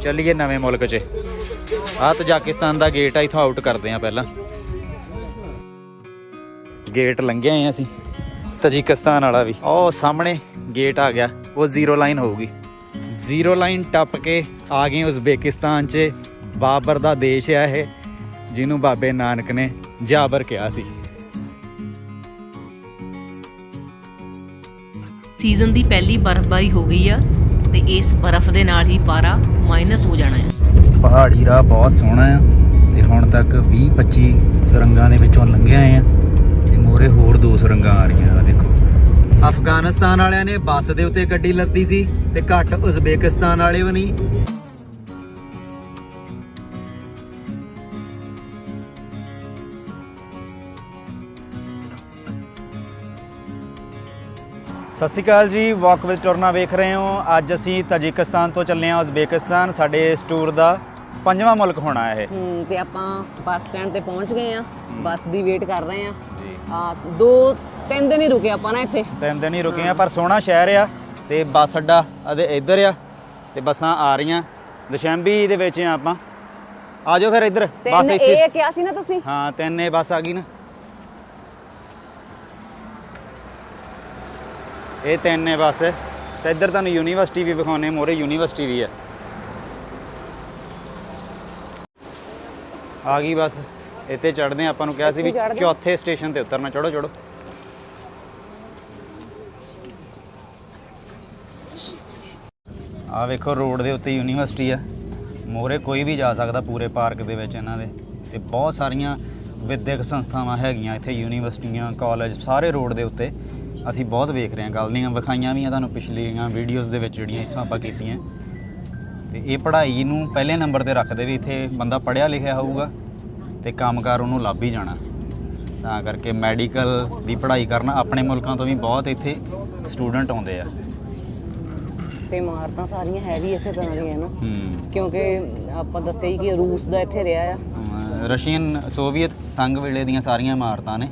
ਚੱਲੀਏ ਨਵੇਂ ਮੁਲਕ 'ਚ। ਆਹ ਤਜਾਕਿਸਤਾਨ ਦਾ ਗੇਟ ਆ, ਇਥੋਂ ਆਊਟ ਕਰਦੇ ਆ ਪਹਿਲਾਂ। ਗੇਟ ਲੰਘੇ ਆਏ ਅਸੀਂ। ਤਜਿਕਿਸਤਾਨ ਵਾਲਾ ਵੀ। ਉਹ ਸਾਹਮਣੇ ਗੇਟ ਆ ਗਿਆ। ਉਹ ਜ਼ੀਰੋ ਲਾਈਨ ਹੋਊਗੀ। ਜ਼ੀਰੋ ਲਾਈਨ ਟੱਪ ਕੇ ਆ ਗਏ ਉਜ਼ਬੇਕਿਸਤਾਨ 'ਚ। ਬਾਬਰ ਦਾ ਦੇਸ਼ ਆ ਇਹ, ਜਿਹਨੂੰ ਬਾਬੇ ਨਾਨਕ ਨੇ ਜਾਬਰ ਕਿਹਾ ਸੀ। ਸੀਜ਼ਨ ਦੀ ਪਹਿਲੀ ਬਰਫ਼ਬਾਰੀ ਹੋ ਗਈ ਆ। ਤੇ ਇਸ ਬਰਫ਼ ਦੇ ਨਾਲ ਹੀ ਪਾਰਾ ਮਾਈਨਸ ਹੋ ਜਾਣਾ ਹੈ। ਪਹਾੜੀ ਰਾਹ ਬਹੁਤ ਸੋਹਣਾ ਆ ਤੇ ਹੁਣ ਤੱਕ 20 25 ਸੁਰੰਗਾਂ ਦੇ ਵਿੱਚੋਂ ਲੰਘੇ ਆਏ ਆ ਤੇ ਮੋਰੇ ਹੋਰ ਦੋ ਸੁਰੰਗਾਂ ਆ ਰਹੀਆਂ ਆ ਦੇਖੋ। ਅਫਗਾਨਿਸਤਾਨ ਵਾਲਿਆਂ ਨੇ ਬੱਸ ਦੇ ਉੱਤੇ ਗੱਡੀ ਲੱਤੀ ਸੀ ਤੇ ਘੱਟ ਉਜ਼ਬੇਕਿਸਤਾਨ ਵਾਲੇ ਵੀ ਨਹੀਂ। ਸਤਿ ਸ਼੍ਰੀ ਅਕਾਲ ਜੀ ਵਾਕ ਵਿਦ ਟੁਰਨਾ ਵੇਖ ਰਹੇ ਹੋ। ਅੱਜ ਅਸੀਂ ਤਜਿਕਿਸਤਾਨ ਤੋਂ ਚੱਲੇ ਹਾਂ ਉਜ਼ਬੇਕਿਸਤਾਨ। ਸਾਡੇ ਇਸ ਟੂਰ ਦਾ ਪੰਜਵਾਂ ਮੁਲਕ ਹੋਣਾ ਹੈ ਇਹ। ਹੂੰ ਤੇ ਆਪਾਂ ਬੱਸ ਸਟੈਂਡ ਤੇ ਪਹੁੰਚ ਗਏ ਆ ਬੱਸ ਦੀ ਵੇਟ ਕਰ ਰਹੇ ਆ ਜੀ। ਆ ਦੋ ਤਿੰਨ ਦਿਨ ਹੀ ਰੁਕੇ ਆਪਾਂ ਨਾ ਇੱਥੇ। ਤਿੰਨ ਦਿਨ ਹੀ ਰੁਕੇ ਆ ਪਰ ਸੋਹਣਾ ਸ਼ਹਿਰ ਆ ਤੇ ਬੱਸ ਅੱਡਾ ਅਦੇ ਇੱਧਰ ਆ ਤੇ ਬੱਸਾਂ ਆ ਰਹੀਆਂ। ਦਸ਼ੰਬੀ ਦੇ ਵਿੱਚ ਆ ਆਪਾਂ। ਆ ਜਾਓ ਫਿਰ ਇੱਧਰ ਬੱਸ ਇੱਥੇ। ਇਹ ਕਿਹਾ ਸੀ ਨਾ ਤੁਸੀਂ? ਹਾਂ ਤਿੰਨ ਬੱਸ ਆ ਗਈ ਨਾ। ਇਹ ਤਿੰਨ ਨੇ ਬੱਸ। ਤੇ ਇੱਧਰ ਤੁਹਾਨੂੰ ਯੂਨੀਵਰਸਿਟੀ ਵੀ ਵਿਖਾਉਣੇ ਮੋਰੇ ਯੂਨੀਵਰਸਿਟੀ ਵੀ ਹੈ। ਆ ਗਈ ਬੱਸ। ਇੱਥੇ ਚੜਦੇ ਆਪਾਂ ਨੂੰ ਕਿਹਾ ਸੀ ਵੀ? ਚੌਥੇ ਸਟੇਸ਼ਨ ਤੇ ਉਤਰਨਾ ਚੜੋ ਚੜੋ ਆ ਵੇਖੋ ਰੋਡ ਦੇ ਉੱਤੇ ਯੂਨੀਵਰਸਿਟੀ ਆ। ਮੋਰੇ ਕੋਈ ਵੀ ਜਾ ਸਕਦਾ ਪੂਰੇ ਪਾਰਕ ਦੇ ਵਿੱਚ ਇਹਨਾਂ ਦੇ। ਤੇ ਬਹੁਤ ਸਾਰੀਆਂ ਵਿਦਿਅਕ ਸੰਸਥਾਵਾਂ ਹੈਗੀਆਂ ਇੱਥੇ ਯੂਨੀਵਰਸਿਟੀਆਂ ਕਾਲਜ ਸਾਰੇ ਰੋਡ ਦੇ ਉੱਤੇ। ਅਸੀਂ ਬਹੁਤ ਵੇਖ ਰਹੇ ਹਾਂ ਗੱਲ ਦੀਆਂ ਵਿਖਾਈਆਂ ਵੀ ਆ ਤੁਹਾਨੂੰ ਪਿਛਲੀਆਂ ਵੀਡੀਓਜ਼ ਦੇ ਵਿੱਚ ਜਿਹੜੀਆਂ ਇੱਥੋਂ ਆਪਾਂ ਕੀਤੀਆਂ। ਤੇ ਇਹ ਪੜ੍ਹਾਈ ਨੂੰ ਪਹਿਲੇ ਨੰਬਰ ਤੇ ਰੱਖਦੇ ਵੀ ਇੱਥੇ ਬੰਦਾ ਪੜ੍ਹਿਆ ਲਿਖਿਆ ਹੋਊਗਾ ਤੇ ਕੰਮਕਾਰ ਉਹਨੂੰ ਲੱਭ ਹੀ ਜਾਣਾ। ਤਾਂ ਕਰਕੇ ਮੈਡੀਕਲ ਦੀ ਪੜ੍ਹਾਈ ਕਰਨਾ ਆਪਣੇ ਮੁਲਕਾਂ ਤੋਂ ਵੀ ਬਹੁਤ ਇੱਥੇ ਸਟੂਡੈਂਟ ਆਉਂਦੇ ਆ। ਤੇ ਇਮਾਰਤਾਂ ਸਾਰੀਆਂ ਹੈ ਵੀ ਇਸੇ ਤਰ੍ਹਾਂ ਦੀਆਂ ਨਾ ਹੂੰ। ਕਿਉਂਕਿ ਆਪਾਂ ਦੱਸਿਆ ਹੀ ਕਿ ਰੂਸ ਦਾ ਇੱਥੇ ਰਿਹਾ ਆ। ਰਸ਼ੀਅਨ ਸੋਵੀਅਤ ਸੰਘ ਵੇਲੇ ਦੀਆਂ ਸਾਰੀਆਂ ਇਮਾਰਤਾਂ ਨੇ।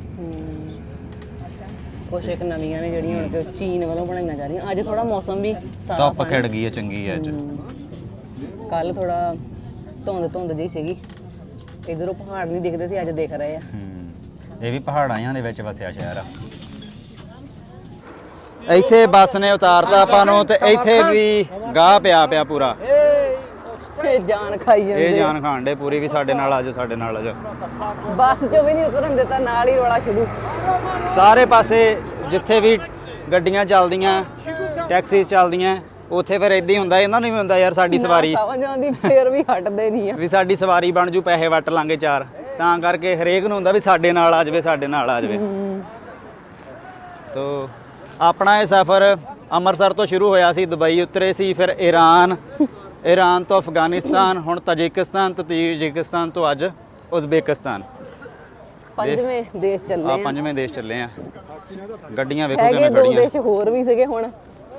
ਕੁਛ ਇੱਕ ਨਵੀਆਂ ਨੇ ਜਿਹੜੀਆਂ ਹੁਣ ਕਿ ਚੀਨ ਵੱਲੋਂ ਬਣਾਈਆਂ ਜਾ ਰਹੀਆਂ। ਅੱਜ ਥੋੜਾ ਮੌਸਮ ਵੀ ਸਾਫ਼ ਧੁੱਪ ਖਿੜ ਗਈ ਹੈ ਚੰਗੀ ਹੈ ਅੱਜ। ਕੱਲ ਥੋੜਾ ਧੁੰਦ ਧੁੰਦ ਜਿਹੀ ਸੀਗੀ। ਇਧਰੋਂ ਪਹਾੜ ਨਹੀਂ ਦਿਖਦੇ ਸੀ ਅੱਜ ਦਿਖ ਰਹੇ ਆ। ਇਹ ਵੀ ਪਹਾੜਾਂ ਦੇ ਵਿੱਚ ਵਸਿਆ ਸ਼ਹਿਰ ਆ। ਇੱਥੇ ਬੱਸ ਨੇ ਉਤਾਰਤਾ ਆਪਾਂ ਨੂੰ ਤੇ ਇੱਥੇ ਵੀ ਗਾਹ ਪਿਆ ਪਿਆ ਪੂਰਾ। ਇਹ ਜਾਨ ਖਾਈ ਇਹ ਜਾਂਦੇ ਜਾਨ ਖਾਣ ਦੇ ਪੂਰੀ ਵੀ ਸਾਡੇ ਨਾਲ ਆਜੋ ਸਾਡੇ ਨਾਲ ਆਜੋ ਬੱਸ ਚੋਂ ਵੀ ਨਹੀਂ ਉਤਰਨ ਦਿੱਤਾ ਨਾਲ ਹੀ ਰੋਲਾ ਸ਼ੁਰੂ। ਸਾਰੇ ਪਾਸੇ ਜਿੱਥੇ ਵੀ ਗੱਡੀਆਂ ਚੱਲਦੀਆਂ ਟੈਕਸੀਜ਼ ਚੱਲਦੀਆਂ ਉੱਥੇ ਫਿਰ ਇਦਾਂ ਹੀ ਹੁੰਦਾ ਇਹਨਾਂ ਨੂੰ ਵੀ ਹੁੰਦਾ ਯਾਰ ਸਾਡੀ ਸਵਾਰੀ। ਸਮਝ ਆਉਂਦੀ ਫੇਰ ਵੀ ਹਟਦੇ ਨਹੀਂ ਆ। ਵੀ ਸਾਡੀ ਸਵਾਰੀ ਬਣ ਜੂ ਪੈਸੇ ਵੱਟ ਲਾਂਗੇ ਚਾਰ। ਤਾਂ ਕਰਕੇ ਹਰੇਕ ਨੂੰ ਹੁੰਦਾ ਵੀ ਸਾਡੇ ਨਾਲ ਆ ਜਾਵੇ ਸਾਡੇ ਨਾਲ ਆ ਜਾਵੇ। ਤੋ ਆਪਣਾ ਇਹ ਸਫ਼ਰ ਅੰਮ੍ਰਿਤਸਰ ਤੋਂ ਸ਼ੁਰੂ ਹੋਇਆ ਸੀ ਦੁਬਈ ਉਤਰੇ ਸੀ ਫਿਰ ਈਰਾਨ। ਈਰਾਨ ਤੋਂ ਅਫਗਾਨਿਸਤਾਨ ਹੁਣ ਤਜਿਕਿਸਤਾਨ ਤੋਂ ਤਜਿਕਿਸਤਾਨ ਤੋਂ ਅੱਜ ਉਜ਼ਬੇਕਿਸਤਾਨ। ਪੰਜਵੇਂ ਦੇਸ਼ ਚੱਲੇ ਆ ਆ। ਪੰਜਵੇਂ ਦੇਸ਼ ਚੱਲੇ ਆ। ਗੱਡੀਆਂ ਵੇਖੋ ਕਿਵੇਂ ਦੋ ਖੜੀਆਂ ਦੇਸ਼ ਹੋਰ ਵੀ ਸੀਗੇ ਹੁਣ।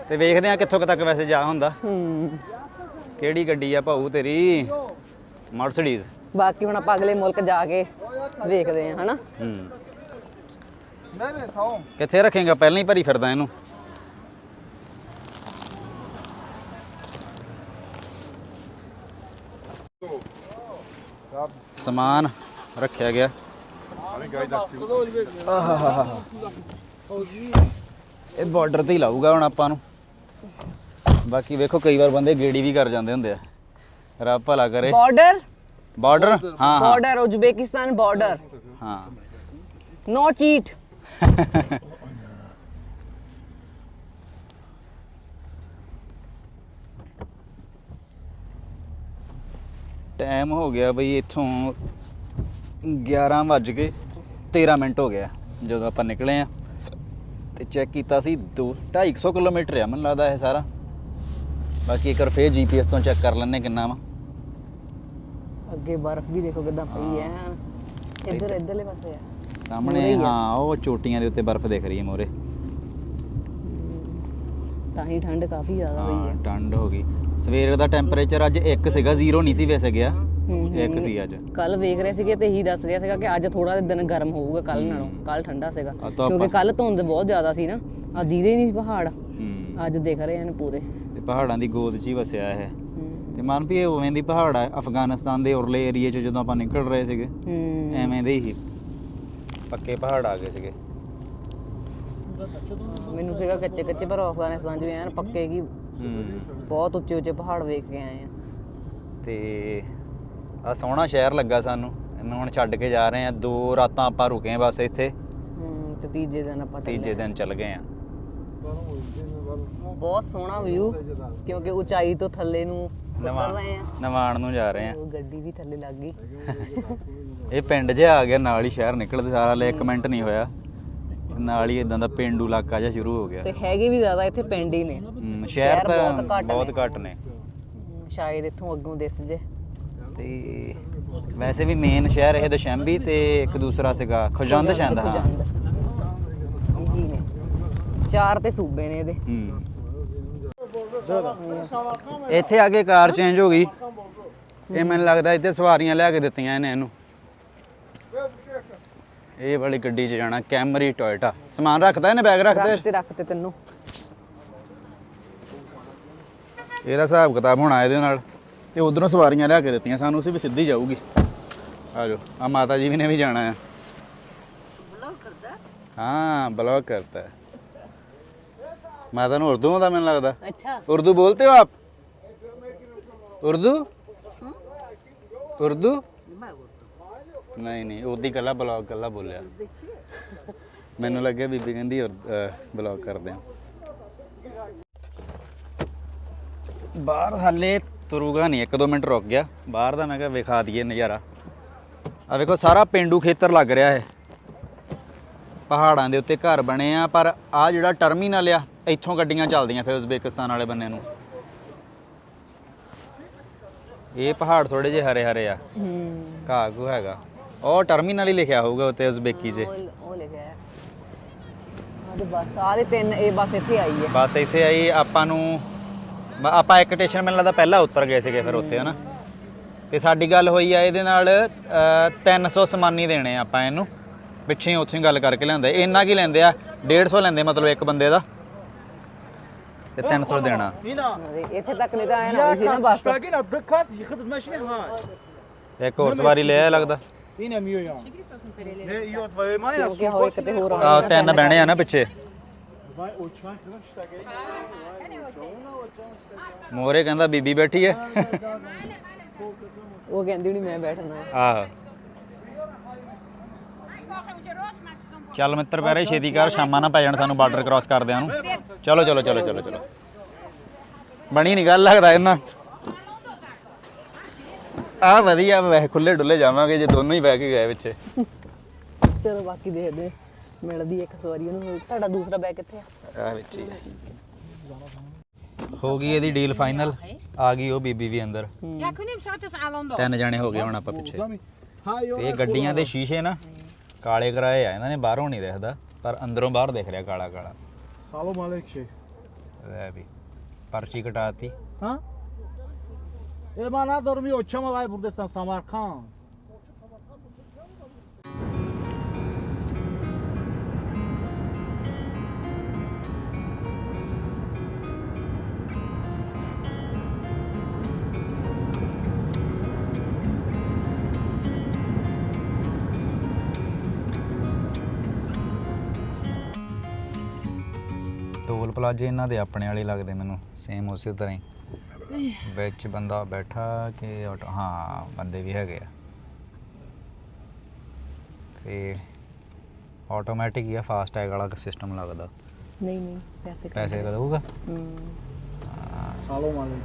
ਤੇ ਵੇਖਦੇ ਆ ਕਿੱਥੋਂ ਕੁ ਤੱਕ ਵੈਸੇ ਜਾ ਹੁੰਦਾ। ਹੂੰ। ਕਿਹੜੀ ਗੱਡੀ ਆ ਭਾਊ ਤੇਰੀ? ਮਰਸੀਡੀਜ਼ ਬਾਕੀ ਹੁਣ ਆਪਾਂ ਅਗਲੇ ਮੁਲਕ ਜਾ ਕੇ ਵੇਖਦੇ ਆ ਹਨਾ? ਹੂੰ। ਕਿੱਥੇ ਰੱਖੇਗਾ? ਪਹਿਲਾਂ ਹੀ ਭਰੀ ਫਿਰਦਾ ਇਹਨੂੰ। ਸਮਾਨ ਰੱਖਿਆ ਗਿਆ। ਆਹਾਹਾਹਾ। ਇਹ ਬਾਰਡਰ ਤੇ ਹੀ ਲਾਊਗਾ ਹੁਣ ਆਪਾਂ ਨੂੰ। ਬਾਕੀ ਵੇਖੋ ਕਈ ਵਾਰ ਬੰਦੇ ਗੇੜੀ ਵੀ ਕਰ ਜਾਂਦੇ ਹੁੰਦੇ ਆ। ਰੱਬ ਭਲਾ ਕਰੇ। ਬਾਰਡਰ ਬਾਰਡਰ ਹਾਂ ਹਾਂ। ਬਾਰਡਰ ਉਜ਼ਬੇਕਿਸਤਾਨ ਬਾਰਡਰ ਹਾਂ। ਨੋ ਚੀਟ ਟਾਈਮ ਹੋ ਗਿਆ ਬਈ ਇੱਥੋਂ 11 ਵੱਜ ਕੇ 13 ਮਿੰਟ ਹੋ ਗਿਆ ਜਦੋਂ ਆਪਾਂ ਨਿਕਲੇ ਆ ਤੇ ਚੈੱਕ ਕੀਤਾ ਸੀ 2 250 ਕਿਲੋਮੀਟਰ ਆ ਮੈਨੂੰ ਲੱਗਦਾ ਇਹ ਸਾਰਾ। ਬਾਕੀ ਇੱਕ ਵਾਰ ਫੇਰ ਜੀਪੀਐਸ ਤੋਂ ਚੈੱਕ ਕਰ ਲੈਣੇ ਕਿੰਨਾ ਵਾ। ਅੱਗੇ ਬਰਫ਼ ਵੀ ਦੇਖੋ ਕਿਦਾਂ ਪਈ ਹੈ। ਇੱਧਰ ਇੱਧਰਲੇ ਪਾਸੇ ਆ। ਸਾਹਮਣੇ ਹਾਂ ਉਹ ਚੋਟੀਆਂ ਦੇ ਉੱਤੇ ਬਰਫ਼ ਦਿਖ ਰਹੀ ਹੈ ਮੋਰੇ। ਤਾਂ ਹੀ ਠੰਡ ਕਾਫੀ ਜ਼ਿਆਦਾ ਹੋਈ ਹੈ ਠੰਡ ਹੋ ਗਈ। ਸਵੇਰ ਦਾ ਟੈਂਪਰੇਚਰ ਅੱਜ 1 ਸੀਗਾ 0 ਨਹੀਂ ਸੀ ਵੈਸੇ ਗਿਆ। ਇੱਕ ਸੀ ਅੱਜ। ਕੱਲ ਵੇਖ ਰਹੇ ਸੀਗੇ ਤੇ ਇਹੀ ਦੱਸ ਰਿਹਾ ਸੀਗਾ ਕਿ ਅੱਜ ਥੋੜਾ ਦਿਨ ਗਰਮ ਹੋਊਗਾ ਕੱਲ ਨਾਲੋਂ ਕੱਲ ਠੰਡਾ ਸੀਗਾ। ਕਿਉਂਕਿ ਕੱਲ ਧੁੰਦ ਬਹੁਤ ਜ਼ਿਆਦਾ ਸੀ ਨਾ। ਆ ਦੀਦੇ ਨਹੀਂ ਪਹਾੜ। ਹੂੰ। ਅੱਜ ਦਿਖ ਰਹੇ ਹਨ ਪੂਰੇ। ਤੇ ਪਹਾੜਾਂ ਦੀ ਗੋਦ 'ਚ ਹੀ ਵਸਿਆ ਹੂੰ। ਤੇ ਮਨ ਵੀ ਇਹ ਉਵੇਂ ਦੀ ਪਹਾੜ ਆ ਅਫਗਾਨਿਸਤਾਨ ਦੇ ਉਰਲੇ ਏਰੀਏ 'ਚ ਜਦੋਂ ਆਪਾਂ ਨਿਕਲ ਰਹੇ ਸੀਗੇ। ਹੂੰ। ਐਵੇਂ ਦੇ ਹੀ। ਪੱਕੇ ਪਹਾੜ ਆ ਗਏ ਸੀਗੇ। ਮੈਨੂੰ ਸੀਗਾ ਕੱਚੇ ਕੱਚੇ ਪਰ ਅਫਗਾਨਿਸਤਾਨ ਚ ਵੀ ਐਨ ਪੱਕੇ ਕੀ ਹੂੰ। ਬਹੁਤ ਉੱਚੇ ਉੱਚੇ ਪਹਾੜ ਵੇਖ ਕੇ ਆਏ ਆ। ਤੇ ਆ ਸੋਹਣਾ ਸ਼ਹਿਰ ਲੱਗਾ ਸਾਨੂੰ। ਇਹਨੂੰ ਹੁਣ ਛੱਡ ਕੇ ਜਾ ਰਹੇ ਆ ਦੋ ਰਾਤਾਂ ਆਪਾਂ ਰੁਕੇ ਆ ਬਸ ਇੱਥੇ। ਹੂੰ ਤੇ ਤੀਜੇ ਦਿਨ ਆਪਾਂ ਚੱਲੇ ਤੀਜੇ ਦਿਨ ਚੱਲ ਗਏ ਆ ਬਹੁਤ ਸੋਹਣਾ ਵਿਊ ਕਿਉਂਕਿ ਉਚਾਈ ਤੋਂ ਥੱਲੇ ਨੂੰ ਉਤਰ ਰਹੇ ਆ ਨਵਾਣ ਨੂੰ ਜਾ ਰਹੇ ਆ ਉਹ ਗੱਡੀ ਵੀ ਥੱਲੇ ਲੱਗ ਗਈ। ਇਹ ਪਿੰਡ ਜਿਹਾ ਆ ਗਿਆ ਨਾਲ ਹੀ ਸ਼ਹਿਰ ਨਿਕਲਦੇ ਸਾਰਾ ਲੈ ਇੱਕ ਮਿੰਟ ਨਹੀਂ ਹੋਇਆ। ਨਾਲ ਹੀ ਇਦਾਂ ਦਾ ਪਿੰਡੂ ਇਲਾਕਾ ਜਿਹਾ ਸ਼ੁਰੂ ਹੋ ਗਿਆ। ਤੇ ਹੈਗੇ ਵੀ ਜ਼ਿਆਦਾ ਇੱਥੇ ਪਿੰਡ ਹੀ ਨੇ। ਸ਼ਹਿਰ ਤਾਂ ਬਹੁਤ ਘੱਟ ਨੇ। ਸ਼ਾਇਦ ਇੱਥੋਂ ਅੱਗੋਂ ਦਿਸ ਜੇ। ਤੇ ਵੈਸੇ ਵੀ ਮੇਨ ਸ਼ਹਿਰ ਇਹ ਦਸ਼ੰਬੀ ਤੇ ਇੱਕ ਦੂਸਰਾ ਸੀਗਾ ਖੁਜੰਦ ਸ਼ਹਿਰ ਹਾਂ ਖੁਜੰਦ। ਇਹੀ। ਨੇ ਚਾਰ ਤੇ ਸੂਬੇ ਨੇ ਇਹਦੇ। ਇੱਥੇ ਆ ਕੇ ਕਾਰ ਚੇਂਜ ਹੋ ਗਈ। ਇਹ ਮੈਨੂੰ ਲੱਗਦਾ ਇੱਥੇ ਸਵਾਰੀਆਂ ਲਿਆ ਕੇ ਦਿੱਤੀਆਂ ਇਹਨੇ ਇਹਨੂੰ। ਇਹ ਵਾਲੀ ਗੱਡੀ 'ਚ ਜਾਣਾ ਕੈਮਰੀ ਟੋਇਟਾ ਸਮਾਨ ਰੱਖਦਾ ਇਹਨੇ ਬੈਗ ਰੱਖਦੇ ਰੱਖ ਤੇ ਰੱਖ ਤੇ ਤੈਨੂੰ। ਇਹਦਾ ਹਿਸਾਬ ਕਿਤਾਬ ਹੋਣਾ ਇਹਦੇ ਨਾਲ। ਤੇ ਉਧਰੋਂ ਸਵਾਰੀਆਂ ਲਿਆ ਕੇ ਦਿੱਤੀਆਂ ਸਾਨੂੰ ਅਸੀਂ ਵੀ ਸਿੱਧੀ ਜਾਊਗੀ। ਆ ਜਾਓ ਆ ਮਾਤਾ ਜੀ ਵੀ ਨੇ ਵੀ ਜਾਣਾ ਆ। ਬਲੌਗ ਕਰਦਾ? ਹਾਂ ਬਲੌਗ ਕਰਦਾ। ਮਾਤਾ ਨੂੰ ਉਰਦੂ ਆਉਂਦਾ ਮੈਨੂੰ ਲੱਗਦਾ। ਅੱਛਾ। ਉਰਦੂ ਬੋਲਤੇ ਹੋ ਆਪ? ਉਰਦੂ? ਉਰਦੂ? ਨਹੀਂ ਨਹੀਂ ਉਹਦੀ ਗੱਲਾਂ ਬਲੌਗ ਗੱਲਾਂ ਬੋਲਿਆ। ਮੈਨੂੰ ਲੱਗਿਆ ਬੀਬੀ ਕਹਿੰਦੀ ਬਲੌਗ ਕਰਦੇ ਆ। ਬਾਹਰ ਹਾਲੇ ਤੁਰੂਗਾ ਨਹੀਂ ਇੱਕ ਦੋ ਮਿੰਟ ਰੁਕ ਗਿਆ। ਬਾਹਰ ਦਾ ਮੈਂ ਕਿਹਾ ਵਿਖਾ ਦਈਏ ਨਜ਼ਾਰਾ। ਆ ਵੇਖੋ ਸਾਰਾ ਪਿੰਡੂ ਖੇਤਰ ਲੱਗ ਰਿਹਾ ਹੈ ਪਹਾੜਾਂ ਦੇ ਉੱਤੇ ਘਰ ਬਣੇ ਆ ਪਰ ਆ ਜਿਹੜਾ ਟਰਮੀਨਲ ਆ ਇੱਥੋਂ ਗੱਡੀਆਂ ਚੱਲਦੀਆਂ ਫਿਰ ਉਜ਼ਬੇਕਿਸਤਾਨ ਵਾਲੇ ਬੰਨੇ ਨੂੰ। ਇਹ ਪਹਾੜ ਥੋੜੇ ਜਿਹੇ ਹਰੇ ਹਰੇ ਆ। ਹੂੰ। ਘਾਹ ਘੂ ਹੈਗਾ। ਉਹ ਟਰਮੀਨਲ ਹੀ ਲਿਖਿਆ ਹੋਊਗਾ ਉੱਤੇ ਉਜ਼ਬੇਕੀ 'ਚ। ਉਹ ਉਹ ਲਿਖਿਆ ਹੈ। ਆਦੇ ਬਸ ਆਦੇ ਤਿੰਨ ਇਹ ਬਸ ਇੱਥੇ ਆਈ ਹੈ। ਬਸ ਇੱਥੇ ਆਈ ਆਪਾਂ ਨੂੰ ਬ- ਆਪਾਂ ਇੱਕ ਸਟੇਸ਼ਨ ਮੈਨੂੰ ਲੱਗਦਾ ਪਹਿਲਾਂ ਉਤਰ ਗਏ ਸੀਗੇ ਫਿਰ ਉੱਤੇ ਹਨਾ ਤੇ ਸਾਡੀ ਗੱਲ ਹੋਈ ਆ ਇਹਦੇ ਨਾਲ ਅ, 300 ਸਮਾਨੀ ਦੇਣੇ ਆ ਆਪਾਂ ਇਹਨੂੰ ਪਿੱਛੇ ਹੀ ਉੱਥੇ ਹੀ ਗੱਲ ਕਰਕੇ ਲਿਆਂਦੇ ਇੰਨਾ ਕੀ ਲੈਂਦੇ ਆ 150 ਲੈਂਦੇ ਮਤਲਬ ਇੱਕ ਬੰਦੇ ਦਾ ਤੇ 300 ਦੇਣਾ ਅਰੇ ਇੱਥੇ ਤੱਕ ਨਹੀਂ ਤਾਂ ਆਇਆ ਨਾ ਸੀ ਨਾ ਬਸ شاقين الدكاس يخدم ماشي هاي ਇੱਕ ਹੋਰ ਸਵਾਰੀ ਲਿਆ ਲੱਗਦਾ هنا ميو يوم هي يوت باي ما ينسوا ਕਿਉਂਕਿ ਹੋ ਇੱਕ ਤੇ ਹੋਰ ਆ ਆਉਣਾ ਤਿੰਨ ਬਹਿਣੇ ਆ ਨਾ ਪਿੱਛੇ باي اوتشان كذا شاقين ਮੋਰੇ ਕਹਿੰਦਾ ਬੀਬੀ ਬੈਠੀ ਐ ਉਹ ਕਹਿੰਦੀ ਹੁਣੀ ਮੈਂ ਬੈਠਣਾ। ਆਹ। ਚੱਲ ਮਿੱਤਰ ਪਿਆਰੇ ਛੇਤੀ ਕਰ ਸ਼ਾਮਾਂ ਨਾ ਪੈ ਜਾਣ ਸਾਨੂੰ ਬਾਰਡਰ ਕ੍ਰਾਸ ਕਰਦਿਆਂ ਨੂੰ। ਚਲੋ ਚਲੋ ਚਲੋ ਚਲੋ ਚਲੋ। ਬਣੀ ਨਹੀਂ ਗੱਲ ਲੱਗਦਾ ਇਹਨਾਂ। ਆ ਵਧੀਆ ਵੈਸੇ ਖੁੱਲੇ ਡੁੱਲੇ ਜਾਵਾਂਗੇ ਜੇ ਦੋਨੋਂ ਹੀ ਬਹਿ ਕੇ ਗਏ ਵਿੱਚੇ ਚਲੋ ਬਾਕੀ ਦੇਖਦੇ ਹਾਂ। ਮਿਲਦੀ ਇੱਕ ਸਵਾਰੀ ਉਹਨੂੰ। ਤੁਹਾਡਾ ਦੂਸਰਾ ਬੈਗ ਕਿੱਥੇ ਆ? ਆ ਵਿੱਚ ਹੀ ਹੈ। ਹੋ ਗਈ ਇਹਦੀ ਡੀਲ ਫਾਈਨਲ ਆ ਗਈ ਉਹ ਬੀਬੀ ਵੀ ਅੰਦਰ। ਤਿੰਨ ਜਣੇ ਹੋ ਗਏ ਹੁਣ ਆਪਾਂ ਪਿੱਛੇ। ਤੇ ਇਹ ਗੱਡੀਆਂ ਦੇ ਸ਼ੀਸ਼ੇ ਨਾ ਕਾਲੇ ਕਰਾਏ ਆ ਇਹਨਾਂ ਨੇ ਬਾਹਰੋਂ ਨਹੀਂ ਦੇਖਦਾ ਪਰ ਅੰਦਰੋਂ ਬਾਹਰ ਦੇਖ ਰਿਹਾ ਕਾਲਾ ਕਾਲਾ। Salam Aleykşeh. ਲੈ ਵੀ ਪਰਚੀ ਕਟਾਤੀ। Ha? Elmana dormuyor. Çamavay buradasın Samarkand. ਪਲਾਜੇ ਇਹਨਾਂ ਦੇ ਆਪਣੇ ਵਾਲੇ ਲੱਗਦੇ ਮੈਨੂੰ ਸੇਮ ਉਸੇ ਤਰ੍ਹਾਂ ਹੀ। ਵਿੱਚ ਬੰਦਾ ਬੈਠਾ ਕਿ ਹਾਂ ਬੰਦੇ ਵੀ ਹੈਗੇ ਆ। ਤੇ ਆਟੋਮੈਟਿਕ ਹੀ ਆ ਫਾਸਟ ਟੈਗ ਵਾਲਾ ਸਿਸਟਮ ਲੱਗਦਾ। ਨਹੀਂ ਨਹੀਂ ਪੈਸੇ ਪੈਸੇ ਲਊਗਾ ਹੂੰ। ਸਾਲੋ ਮਾਲ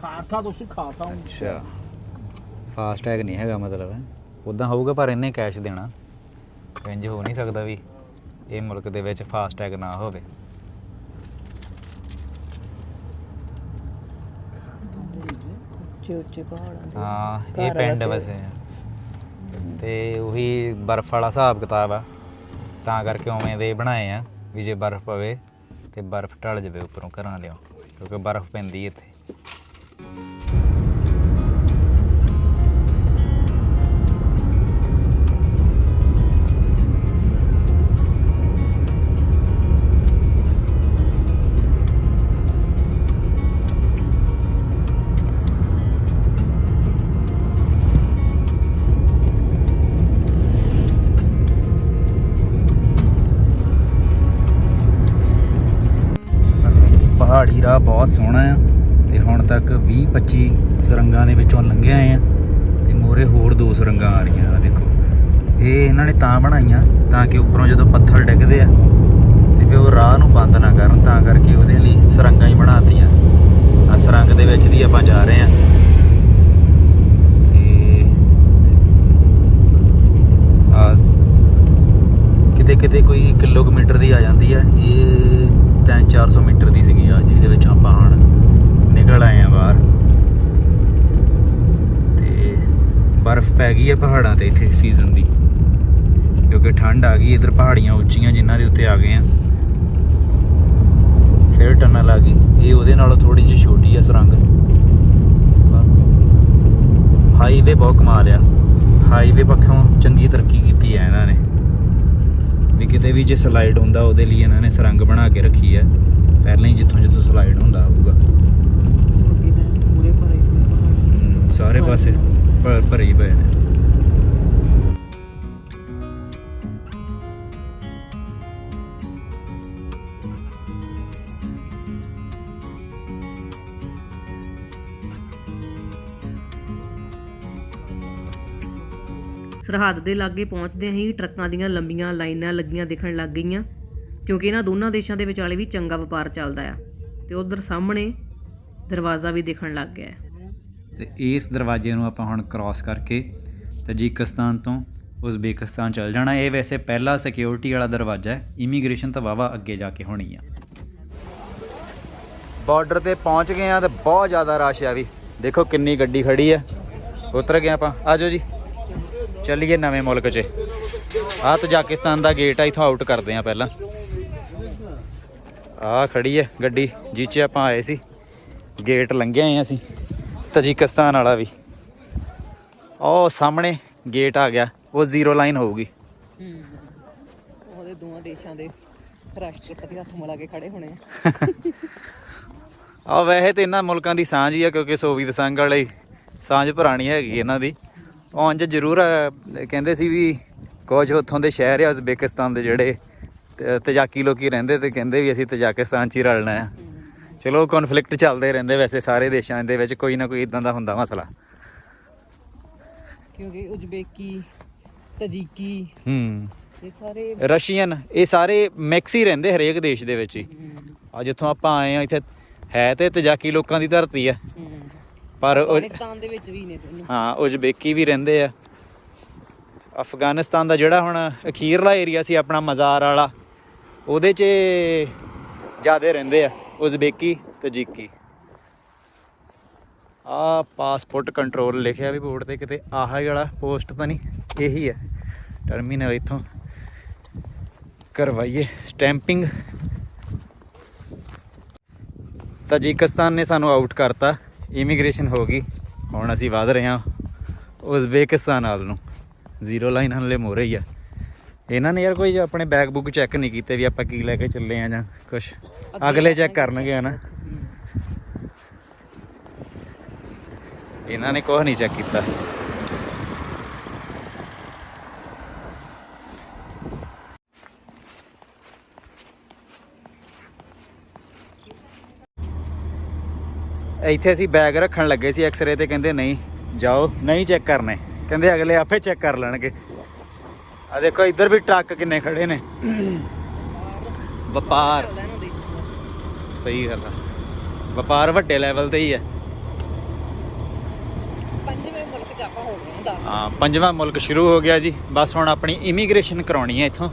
ਖਾਤਾ ਤੁਸੀਂ ਖਾਤਾ ਅੱਛਾ। ਫਾਸਟ ਟੈਗ ਨਹੀਂ ਹੈਗਾ ਮਤਲਬ ਉਦਾਂ ਹੋਊਗਾ ਪਰ ਇਹਨੇ ਕੈਸ਼ ਦੇਣਾ। ਇੰਜ ਹੋ ਨਹੀਂ ਸਕਦਾ ਵੀ ਇਹ ਮੁਲਕ ਦੇ ਵਿੱਚ ਫਾਸਟ ਟੈਗ ਨਾ ਹੋਵੇ। ਉੱਚੇ ਉੱਚੇ ਪਹਾੜਾਂ ਦੇ ਹਾਂ ਇਹ ਘਰ ਪਿੰਡ ਵਸੇ। ਵਸੇ ਆ। ਤੇ ਉਹੀ ਬਰਫ਼ ਵਾਲਾ ਹਿਸਾਬ ਕਿਤਾਬ ਆ। ਤਾਂ ਕਰਕੇ ਉਵੇਂ ਦੇ ਬਣਾਏ ਆ ਵੀ ਜੇ ਬਰਫ਼ ਪਵੇ ਤੇ ਬਰਫ਼ ਢਲ ਜਾਵੇ ਉੱਪਰੋਂ ਘਰਾਂ ਦੇ ਕਿਉਂਕਿ ਬਰਫ਼ ਪੈਂਦੀ ਇੱਥੇ। ਬਹੁਤ ਸੋਹਣਾ ਆ ਤੇ ਹੁਣ ਤੱਕ 20 25 ਸੁਰੰਗਾਂ ਦੇ ਵਿੱਚੋਂ ਲੰਘੇ ਆਏ ਆ ਤੇ ਮੋਰੇ ਹੋਰ ਦੋ ਸੁਰੰਗਾਂ ਆ ਰਹੀਆਂ ਆ ਦੇਖੋ। ਇਹ ਇਹਨਾਂ ਨੇ ਤਾਂ ਬਣਾਈਆਂ ਤਾਂ ਕਿ ਉੱਪਰੋਂ ਜਦੋਂ ਪੱਥਰ ਡਿੱਗਦੇ ਆ ਤੇ ਫਿਰ ਉਹ ਰਾਹ ਨੂੰ ਬੰਦ ਨਾ ਕਰਨ, ਤਾਂ ਕਰਕੇ ਉਹਦੇ ਲਈ ਸੁਰੰਗਾਂ ਹੀ ਬਣਾਤੀਆਂ। ਆ ਸੁਰੰਗ ਦੇ ਵਿੱਚ ਦੀ ਆਪਾਂ ਜਾ ਰਹੇ ਆ। ਤੇ ਕਿਤੇ ਕਿਤੇ ਕੋਈ ਕਿਲੋਮੀਟਰ ਦੀ ਆ ਜਾਂਦੀ ਆ। ਇਹ 3-400 ਮੀਟਰ ਦੀ ਸੀਗੀ ਆ ਜਿਹਦੇ ਵਿੱਚ ਆਪਾਂ ਹੁਣ ਨਿਕਲ ਆਏ ਆ ਬਾਹਰ। ਤੇ ਬਰਫ਼ ਪੈ ਗਈ ਹੈ ਪਹਾੜਾਂ ਤੇ ਇੱਥੇ ਸੀਜ਼ਨ ਦੀ, ਕਿਉਂਕਿ ਠੰਡ ਆ ਗਈ, ਇਧਰ ਪਹਾੜੀਆਂ ਉੱਚੀਆਂ ਜਿਨ੍ਹਾਂ ਦੇ ਉੱਤੇ ਆ ਗਏ ਆ ਫਿਰ ਟਨਲ ਆ ਗਈ, ਇਹ ਉਹਦੇ ਨਾਲੋਂ ਥੋੜੀ ਜਿਹੀ ਛੋਟੀ ਆ ਸੁਰੰਗ। ਹਾਈਵੇ ਬਹੁਤ ਕਮਾਲ ਆ। ਹਾਈਵੇ ਪੱਖੋਂ ਚੰਗੀ ਤਰੱਕੀ ਕੀਤੀ ਹੈ ਇਹਨਾਂ ਨੇ। ਵੀ ਕਿਤੇ ਵੀ ਜੇ ਸਲਾਈਡ ਹੁੰਦਾ ਉਹਦੇ ਲਈ ਇਹਨਾਂ ਨੇ ਸੁਰੰਗ ਬਣਾ ਕੇ ਰੱਖੀ ਹੈ। ਪਹਿਲਾਂ ਹੀ ਜਿੱਥੋਂ ਜਿੱਥੋਂ ਸਲਾਈਡ ਹੁੰਦਾ ਹੋਊਗਾ। ਸਾਰੇ ਪਾਸੇ ਭਰ- ਭਰੇ ਹੀ ਪਏ ਨੇ। ਸਰਹੱਦ ਦੇ ਲਾਗੇ ਪਹੁੰਚਦੇ ਹੀ ਟਰੱਕਾਂ ਦੀਆਂ ਲੰਬੀਆਂ ਲਾਈਨਾਂ ਲੱਗੀਆਂ ਦਿਖਣ ਲੱਗ ਗਈਆਂ, ਕਿਉਂਕਿ ਇਹਨਾਂ ਦੋਨਾਂ ਦੇਸ਼ਾਂ ਦੇ ਵਿਚਾਲੇ ਵੀ ਚੰਗਾ ਵਪਾਰ ਚੱਲਦਾ ਆ ਤੇ ਉਧਰ ਸਾਹਮਣੇ ਦਰਵਾਜ਼ਾ ਵੀ ਦਿਖਣ ਲੱਗ ਗਿਆ ਹੈ। ਤੇ ਇਸ ਦਰਵਾਜ਼ੇ ਨੂੰ ਆਪਾਂ ਹੁਣ ਕ੍ਰਾਸ ਕਰਕੇ ਤਜਿਕਸਤਾਨ ਤੋਂ ਉਜ਼ਬੇਕਿਸਤਾਨ ਚਲ ਜਾਣਾ। ਇਹ ਵੈਸੇ ਪਹਿਲਾ ਸਿਕਿਉਰਿਟੀ ਵਾਲਾ ਦਰਵਾਜ਼ਾ ਹੈ। ਇਮੀਗ੍ਰੇਸ਼ਨ ਤਾਂ ਵਾਵਾ ਅੱਗੇ ਜਾ ਕੇ ਹੋਣੀ ਆ। ਬਾਰਡਰ ਤੇ ਪਹੁੰਚ ਗਏ ਆ ਤੇ ਬਹੁਤ ਜ਼ਿਆਦਾ ਰਸ਼ ਆ ਵੀ। ਦੇਖੋ ਕਿੰਨੀ ਗੱਡੀ ਖੜੀ ਆ। ਉਤਰ ਗਏ ਆਪਾਂ। ਆਜੋ ਜੀ। ਚੱਲੀਏ ਨਵੇਂ ਮੁਲਕ 'ਚ। ਆ ਤਜਾਕਿਸਤਾਨ ਦਾ ਗੇਟ ਆ ਇਥੋਂ ਆਊਟ ਕਰਦੇ ਆ ਪਹਿਲਾਂ। ਆ ਖੜੀ ਹੈ ਗੱਡੀ ਜਿਹ 'ਚ ਆਪਾਂ ਆਏ ਸੀ। ਗੇਟ ਲੰਘੇ ਆਏ ਅਸੀਂ ਤਜਿਕਸਤਾਨ ਵਾਲਾ ਵੀ। ਉਹ ਸਾਹਮਣੇ ਗੇਟ ਆ ਗਿਆ ਉਹ ਜ਼ੀਰੋ ਲਾਈਨ ਹੋਊਗੀ। ਉਹਦੇ ਦੋਵਾਂ ਦੇਸ਼ਾਂ ਦੇ ਰਾਸ਼ਟਰਪਤੀ ਹੱਥ ਮਿਲਾ ਕੇ ਖੜੇ ਹੋਣੇ ਆ। ਵੈਸੇ ਤੇ ਇਹਨਾਂ ਮੁਲਕਾਂ ਦੀ ਸਾਂਝ ਹੀ ਆ ਕਿਉਂਕਿ ਸੋਵੀਅਤ ਸੰਘ ਵਾਲੀ ਸਾਂਝ ਪੁਰਾਣੀ ਹੈਗੀ ਇਹਨਾਂ ਦੀ। ਉਂਝ ਜ਼ਰੂਰ ਕਹਿੰਦੇ ਸੀ ਵੀ ਕੁਝ ਉੱਥੋਂ ਦੇ ਸ਼ਹਿਰ ਆ ਉਜ਼ਬੇਕਿਸਤਾਨ ਦੇ ਜਿਹੜੇ ਤਜਾਕੀ ਲੋਕੀ ਰਹਿੰਦੇ ਤੇ ਕਹਿੰਦੇ ਵੀ ਅਸੀਂ ਤਜਾਕਿਸਤਾਨ 'ਚ ਹੀ ਰਲਣਾ ਆ। ਚਲੋ ਕਨਫਲਿਕਟ ਚੱਲਦੇ ਰਹਿੰਦੇ ਵੈਸੇ ਸਾਰੇ ਦੇਸ਼ਾਂ ਦੇ ਵਿੱਚ ਕੋਈ ਨਾ ਕੋਈ ਇਦਾਂ ਦਾ ਹੁੰਦਾ ਮਸਲਾ। ਕਿਉਂਕਿ ਉਜ਼ਬੇਕੀ ਤਜੀਕੀ ਹੂੰ। ਇਹ ਸਾਰੇ ਰਸ਼ੀਅਨ ਇਹ ਸਾਰੇ ਮਿਕਸ ਹੀ ਰਹਿੰਦੇ ਹਰੇਕ ਦੇਸ਼ ਦੇ ਵਿੱਚ ਹੀ। ਆ ਜਿੱਥੋਂ ਆਪਾਂ ਆਏ ਆ ਇੱਥੇ ਹੈ ਤੇ ਤਜਾਕੀ ਲੋਕਾਂ ਦੀ ਧਰਤੀ ਆ। ਪਰ ਉਹ- ਅਫਗਾਨਿਸਤਾਨ ਦੇ ਵਿੱਚ ਵੀ ਨੇ ਦੋਨੋਂ। ਹਾਂ ਉਜ਼ਬੇਕੀ ਵੀ ਰਹਿੰਦੇ ਆ। ਅਫਗਾਨਿਸਤਾਨ ਦਾ ਜਿਹੜਾ ਹੁਣ ਅਖੀਰਲਾ ਏਰੀਆ ਸੀ ਆਪਣਾ ਮਜ਼ਾਰ ਵਾਲਾ ਉਹਦੇ 'ਚ ਜਿਆਦੇ ਰਹਿੰਦੇ ਆ ਉਜ਼ਬੇਕੀ ਤਜਿਕੀ ਆ ਪਾਸਪੋਰਟ ਕੰਟਰੋਲ ਲਿਖਿਆ ਵੀ ਬੋਰਡ ਤੇ ਕਿਤੇ ਆਹ ਵਾਲਾ ਪੋਸਟ ਤਾਂ ਨਹੀਂ ਇਹੀ ਹੈ ਟਰਮੀਨਲ ਇੱਥੋਂ ਕਰਵਾਈਏ ਸਟੈਂਪਿੰਗ ਤਜਿਕਸਤਾਨ ਨੇ ਸਾਨੂੰ ਆਊਟ ਕਰਤਾ। ਇਮੀਗ੍ਰੇਸ਼ਨ ਹੋ ਗਈ। ਹੁਣ ਅਸੀਂ ਵਧ ਰਹੇ ਹਾਂ ਉਜ਼ਬੇਕਿਸਤਾਨ ਵੱਲ ਨੂੰ। ਜ਼ੀਰੋ ਲਾਈਨ ਹਲੇ ਮੋਰੇ ਹੀ ਆ। ਇਹਨਾਂ ਨੇ ਯਾਰ ਕੋਈ ਆਪਣੇ ਬੈਗ ਬੁੱਕ ਚੈੱਕ ਨਹੀਂ ਕੀਤੇ ਵੀ ਆਪਾਂ ਕੀ ਲੈ ਕੇ ਚੱਲੇ ਆ ਜਾਂ ਕੁਝ ਅਗਲੇ ਚੈੱਕ ਕਰਨਗੇ ਨਾ ਇਹਨਾਂ ਨੇ ਕੁਛ ਨਹੀਂ ਚੈੱਕ ਕੀਤਾ। ਇੱਥੇ ਅਸੀਂ ਬੈਗ ਰੱਖਣ ਲੱਗੇ ਸੀ ਐਕਸ-ਰੇ ਤੇ ਕਹਿੰਦੇ ਨਹੀਂ ਜਾਓ ਨਹੀਂ ਚੈੱਕ ਕਰਨੇ। ਕਹਿੰਦੇ ਅਗਲੇ ਆਪੇ ਚੈੱਕ ਕਰ ਲੈਣਗੇ। ਆ ਦੇਖੋ ਇੱਧਰ ਵੀ ਟਰੱਕ ਕਿੰਨੇ ਖੜੇ ਨੇ। ਵਪਾਰ। ਸਹੀ ਗੱਲ ਆ। ਵਪਾਰ ਵੱਡੇ ਲੈਵਲ ਤੇ ਹੀ ਹੈ ਪੰਜਵੇਂ ਮੁਲਕ ਆਪਾਂ ਹੋ ਦਾ ਹਾਂ ਪੰਜਵਾਂ ਮੁਲਕ ਸ਼ੁਰੂ ਹੋ ਗਿਆ ਜੀ। ਬਸ ਹੁਣ ਆਪਣੀ ਇਮੀਗ੍ਰੇਸ਼ਨ ਕਰਾਉਣੀ ਹੈ ਇੱਥੋਂ।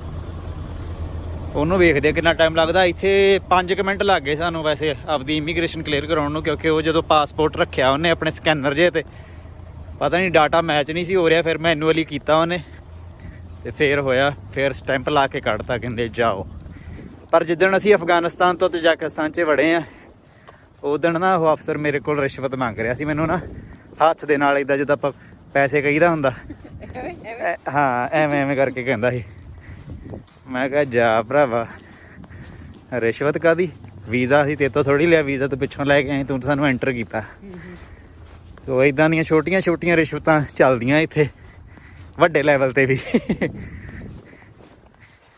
ਉਹਨੂੰ ਵੇਖਦੇ ਕਿੰਨਾ ਟਾਈਮ ਲੱਗਦਾ। ਇੱਥੇ 5 ਮਿੰਟ ਲੱਗ ਗਏ ਸਾਨੂੰ ਵੈਸੇ ਆਪਦੀ ਇਮੀਗ੍ਰੇਸ਼ਨ ਕਲੀਅਰ ਕਰਾਉਣ ਨੂੰ ਕਿਉਂਕਿ ਉਹ ਜਦੋਂ ਪਾਸਪੋਰਟ ਰੱਖਿਆ ਉਹਨੇ ਆਪਣੇ ਸਕੈਨਰ ਜੇ ਤੇ ਪਤਾ ਨਹੀਂ ਡਾਟਾ ਮੈਚ ਨਹੀਂ ਸੀ ਹੋ ਰਿਹਾ ਫਿਰ ਮੈਨੂਅਲੀ ਕੀਤਾ ਉਹਨੇ। ਤੇ ਫੇਰ ਹੋਇਆ ਫਿਰ ਸਟੈਂਪ ਲਾ ਕੇ ਕੱਢਤਾ ਕਹਿੰਦੇ ਜਾਓ। ਪਰ ਜਿੱਦਣ ਅਸੀਂ ਅਫਗਾਨਿਸਤਾਨ ਤੋਂ ਤਜਾਕਿਸਤਾਨ 'ਚ ਵੜੇ ਆ ਉਦਣ ਨਾ ਉਹ ਅਫਸਰ ਮੇਰੇ ਕੋਲ ਰਿਸ਼ਵਤ ਮੰਗ ਰਿਹਾ ਸੀ ਮੈਨੂੰ ਨਾ ਹੱਥ ਦੇ ਨਾਲ ਇਦਾਂ ਜਿੱਦਾਂ ਆਪਾਂ ਪੈਸੇ ਕਹੀਦਾ ਹੁੰਦਾ। ਹਾਂ ਐਵੇਂ ਐਵੇਂ ਕਰਕੇ ਕਹਿੰਦਾ ਸੀ। ਮੈਂ ਕਿਹਾ ਜਾ ਭਰਾਵਾ ਰਿਸ਼ਵਤ ਕਾਦੀ ਵੀਜ਼ਾ ਸੀ ਤੇ ਤੋਂ ਥੋੜੀ ਲਿਆ ਵੀਜ਼ਾ ਤੋਂ ਪਿੱਛੋਂ ਲੈ ਕੇ ਆਏ ਤੂੰ ਤਾਂ ਸਾਨੂੰ ਐਂਟਰ ਕੀਤਾ। ਸੋ ਇਦਾਂ ਦੀਆਂ ਛੋਟੀਆਂ ਛੋਟੀਆਂ ਰਿਸ਼ਵਤਾਂ ਚੱਲਦੀਆਂ ਇੱਥੇ ਵੱਡੇ ਲੈਵਲ ਤੇ ਵੀ।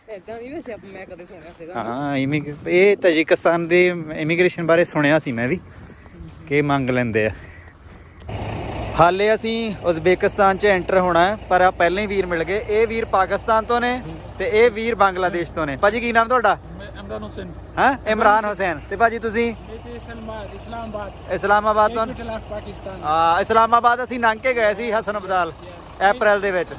ਇਦਾਂ ਨਹੀਂ ਵੈਸੇ ਆਪਾਂ ਮੈਂ ਕਦੇ ਸੁਣਿਆ ਸੀਗਾ। ਹਾਂ ਇਮੀਗ ਇਹ ਤਜਿਕਸਤਾਨ ਦੇ ਇਮੀਗ੍ਰੇਸ਼ਨ ਬਾਰੇ ਸੁਣਿਆ ਸੀ ਮੈਂ ਵੀ ਕਿ ਮੰਗ ਲੈਂਦੇ ਆ। ਹਾਲੇ ਅਸੀਂ ਉਜ਼ਬੇਕਿਸਤਾਨ 'ਚ ਐਂਟਰ ਹੋਣਾ ਪਰ ਆ ਪਹਿਲਾਂ ਹੀ ਵੀਰ ਮਿਲ ਗਏ। ਇਹ ਵੀਰ ਪਾਕਿਸਤਾਨ ਤੋਂ ਨੇ। ਤੇ ਇਹ ਵੀਰ ਬੰਗਲਾਦੇਸ਼ ਤੋਂ ਨੇ ਭਾਜੀ ਕੀ ਨਾਮ ਤੁਹਾਡਾ इमरान हुसैन ਹਾਂ ਇਮਰਾਨ ਹੁਸੈਨ ਤੇ ਭਾਜੀ ਤੁਸੀਂ इस्लामाबाद इस्लामाबाद ਇਸਲਾਮਾਬਾਦ ਤੋਂ खिलाफ पाकिस्तान ਆ ਇਸਲਾਮਾਬਾਦ ਅਸੀਂ ਲੰਘ ਕੇ ਗਏ ਸੀ ਹਸਨ ਅਬਦਾਲ ਅਪ੍ਰੈਲ ਦੇ ਵਿੱਚ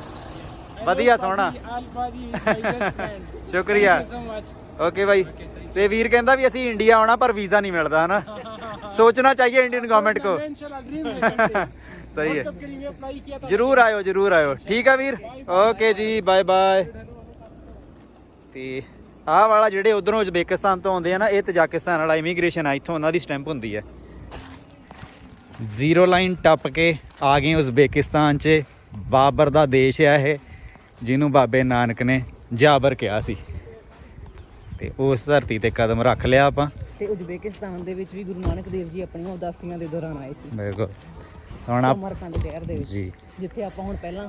ਵਧੀਆ ਸੋਹਣਾ Al-Baji is my best friend. ਸ਼ੁਕਰੀਆ Thank you so much. Okay ਭਾਈ ਤੇ ਵੀਰ ਕਹਿੰਦਾ ਵੀ ਅਸੀਂ ਇੰਡੀਆ ਆਉਣਾ ਪਰ ਵੀਜ਼ਾ ਨਹੀਂ ਮਿਲਦਾ ਹਨਾ ਸੋਚਣਾ ਚਾਹੀਏ ਇੰਡੀਅਨ ਗਵਰਨਮੈਂਟ ਕੋ मैं इंशाल्लाह ड्रीम है करते। ਸਹੀ ਹੈ तब करीब अप्लाई किया था ਜਰੂਰ ਆਇਓ ਜਰੂਰ ਤੇ ਆਹ ਵਾਲਾ ਜਿਹੜੇ ਉਧਰੋਂ ਉਜ਼ਬੇਕਿਸਤਾਨ ਤੋਂ ਆਉਂਦੇ ਆ ਨਾ ਇਹ ਤਜਾਕਿਸਤਾਨ ਵਾਲਾ ਇਮੀਗ੍ਰੇਸ਼ਨ ਆ ਇੱਥੋਂ ਉਹਨਾਂ ਦੀ ਸਟੈਂਪ ਹੁੰਦੀ ਹੈ। ਜ਼ੀਰੋ ਲਾਈਨ ਟੱਪ ਕੇ ਆ ਗਏ ਉਜ਼ਬੇਕਿਸਤਾਨ 'ਚ। ਬਾਬਰ ਦਾ ਦੇਸ਼ ਆ ਇਹ ਜਿਹਨੂੰ ਬਾਬੇ ਨਾਨਕ ਨੇ ਜਾਬਰ ਕਿਹਾ ਸੀ। ਤੇ ਉਸ ਧਰਤੀ ਤੇ ਕਦਮ ਰੱਖ ਲਿਆ ਆਪਾਂ। ਤੇ ਉਜ਼ਬੇਕਿਸਤਾਨ ਦੇ ਵਿੱਚ ਵੀ ਗੁਰੂ ਨਾਨਕ ਦੇਵ ਜੀ ਆਪਣੀਆਂ ਉਦਾਸੀਆਂ ਦੇ ਦੌਰਾਨ ਆਏ ਸੀ। ਬਿਲਕੁਲ। ਹੁਣ ਆਪ ਸਮਰਕੰਦ ਸ਼ਹਿਰ ਦੇ ਵਿੱਚ ਜੀ। ਜਿੱਥੇ ਆਪਾਂ ਹੁਣ ਪਹਿਲਾਂ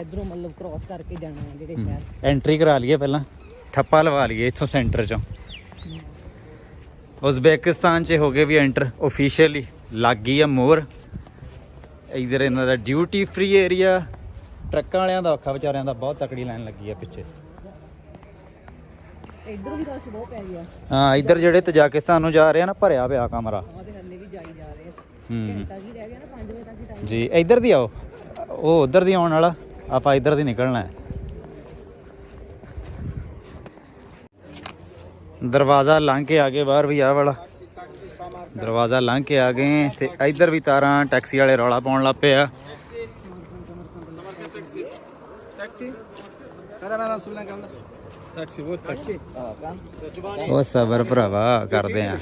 ਇਧਰੋਂ ਮਤਲਬ ਕ੍ਰਾਸ ਕਰਕੇ ਜਾਣਾ ਹੈ ਜਿਹੜੇ ਸ਼ਹਿਰ। ਐਂਟਰੀ ਕਰਾ ਲਈਏ ਪਹਿਲਾਂ। ਠੱਪਾ ਲਵਾ ਲਈਏ ਇੱਥੋਂ ਸੈਂਟਰ ਚੋਂ। ਉਜ਼ਬੇਕਿਸਤਾਨ 'ਚ ਹੋ ਗਏ ਵੀ ਐਂਟਰ ਆਫੀਸ਼ੀਅਲੀ ਲੱਗ ਗਈ ਆ ਮੋਹਰ। ਇਧਰ ਇਹਨਾਂ ਦਾ ਡਿਊਟੀ ਫ੍ਰੀ ਏਰੀਆ ਟਰੱਕਾਂ ਵਾਲਿਆਂ ਦਾ ਔਖਾ ਵਿਚਾਰਿਆਂ ਦਾ ਬਹੁਤ ਤਕੜੀ ਲਾਈਨ ਲੱਗੀ ਆ ਪਿੱਛੇ। ਇਧਰੋਂ ਵੀ ਰਸ਼ ਬਹੁਤ ਪੈ ਗਿਆ। ਹਾਂ ਇਧਰ ਜਿਹੜੇ ਤਜਾਕਿਸਤਾਨ ਨੂੰ ਜਾ ਰਹੇ ਆ ਨਾ ਭਰਿਆ ਪਿਆ ਕਮਰਾ। ਤੇ ਹੱਲੇ ਵੀ ਜਾਈ ਜਾ ਰਹੇ ਹੂੰ। ਘੰਟਾ ਕੀ ਰਹਿ ਗਿਆ ਨਾ 5 ਵਜੇ ਤੱਕ ਹੀ ਟਾਈਮ ਜੀ ਇਧਰ ਦੀ ਆਓ। ਉਹ ਉਧਰ ਦੀ ਆਉਣ ਵਾਲਾ ਆਪਾਂ ਇਧਰ ਦੀ ਨਿਕਲਣਾ ਹੈ। ਦਰਵਾਜ਼ਾ ਲੰਘ ਕੇ ਆ ਗਏ ਬਾਹਰ ਵੀ ਆ ਵਾਲਾ। ਦਰਵਾਜ਼ਾ ਲੰਘ ਕੇ ਆ ਗਏ ਤੇ ਇੱਧਰ ਵੀ ਤਾਰਾਂ ਟੈਕਸੀ ਵਾਲੇ ਰੌਲਾ ਪਾਉਣ ਲੱਗ ਪਏ ਆ। ਉਹ ਸਬਰ ਭਰਾਵਾ ਕਰਦੇ ਆ।